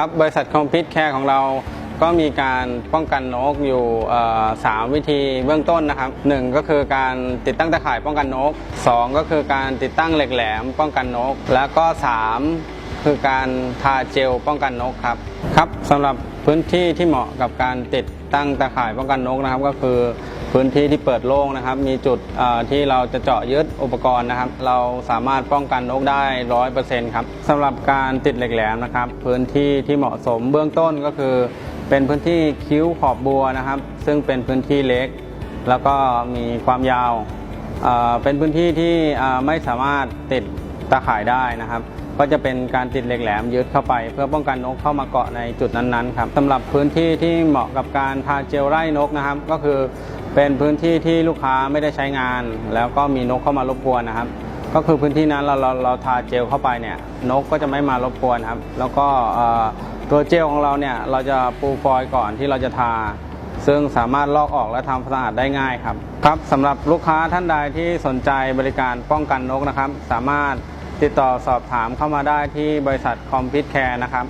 ครับบริษัทคอมพิวแคร์ของเราก็มีการป้องกันนกอยู่เอ่อสามวิธีเบื้องต้นนะครับหนึ่งก็คือการติดตั้งตะข่ายป้องกันนกสองก็คือการติดตั้งเหล็กแหลมป้องกันนก แล้วก็สามคือการทาเจลป้องกันนกครับครับสำหรับพื้นที่ที่เหมาะกับการติดตั้งตะข่ายป้องกันนกนะครับก็คือ พื้นที่ที่เปิดโล่งนะครับ มีจุดที่เราจะเจาะยึดอุปกรณ์นะครับ เราสามารถป้องกันนกได้ร้อยเปอร์เซ็นต์ครับสำหรับการติดเหล็กแหลมนะครับ พื้นที่ที่เหมาะสมเบื้องต้นก็คือ เป็นพื้นที่คิ้วขอบบัวนะครับ ซึ่งเป็นพื้นที่เล็ก แล้วก็มีความยาวเป็นพื้นที่ที่ไม่สามารถติดตาข่ายได้นะครับ ก็จะเป็นการติดเหล็กแหลมยึดเข้าไป เพื่อป้องกันนกเข้ามาเกาะในจุดนั้นๆครับสำหรับพื้นที่ที่เหมาะกับการทาเจลไล่นกนะครับ ก็คือ เป็นพื้นที่ที่ลูกค้าไม่ได้ใช้งาน แล้วก็มีนกเข้ามารบกวนนะครับ ก็คือพื้นที่นั้นเราเราเราทาเจลเข้าไปเนี่ยนกก็จะไม่มารบกวนครับ แล้วก็ตัวเจลของเราเนี่ยเราจะปูฟอยล์ก่อนที่เราจะทา ซึ่งสามารถลอกออกและทำความสะอาดได้ง่ายครับครับสำหรับลูกค้าท่านใดที่สนใจบริการป้องกันนกนะครับ สามารถติดต่อสอบถามเข้ามาได้ที่บริษัทคอมพิวแคร์นะครับ